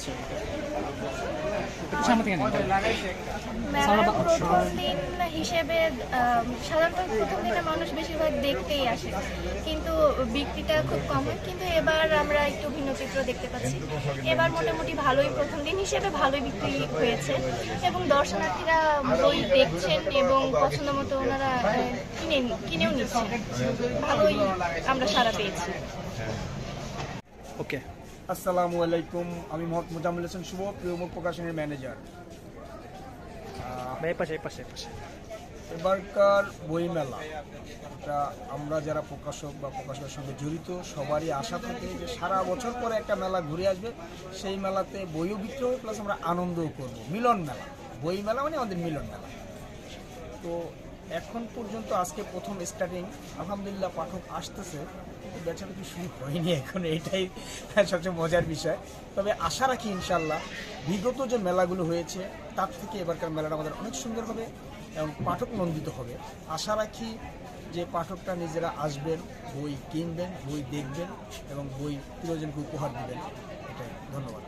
যাচ্ছে সামনে থেকে প্রথম দিন হিসেবে সাধারণত প্রথম দিনে মানুষ বেশিরভাগ দেখতেই আসে। কিন্তু বিক্রিটা খুব কম হয়। কিন্তু এবার আমরা একটু ভিন্ন চিত্র দেখতে পাচ্ছি। এবার মোটামুটি ভালোই প্রথম দিন হিসেবে ভালোই বিক্রি হয়েছে। এবং দর্শনার্থীরা বই দেখছেন এবং পছন্দ মতো ওনারা কিনে কিনেও নিচ্ছেন। ভালোই আমরা সারা পেয়েছি। ওকে। আসসালামু আলাইকুম আমি মোহাম্মদ মোজাম্মুল হোসেন শুভ প্রিয়মুখ প্রকাশনের ম্যানেজার। পাশে পাশে পাশে। এবারকার বইমেলা এটা আমরা যারা প্রকাশক বা প্রকাশকের সঙ্গে জড়িত সবারই আশা থাকে যে সারা বছর পরে একটা মেলা ঘুরে আসবে। সেই মেলাতে বইও বিক্রি হবে প্লাস আমরা আনন্দও করব। মিলন মেলা বই মেলা মানে আমাদের মিলন মেলা। তো এখন পর্যন্ত আজকে প্রথম স্টার্টিং আলহামদুলিল্লাহ পাঠক আসতেছে। কিন্তু বেচাবেচি শুরু হয়নি এখন, এটাই সবচেয়ে মজার বিষয়। তবে আশা রাখি ইনশাল্লাহ বিগত যে মেলাগুলো হয়েছে, তার থেকে এবারকার মেলাটা আমাদের অনেক সুন্দর হবে এবং পাঠক নন্দিত হবে। আশা রাখি যে পাঠকরা নিজেরা আসবেন, বই কিনবেন, বই দেখবেন এবং বই প্রিয়জনকে উপহার দেবেন। এটাই, ধন্যবাদ।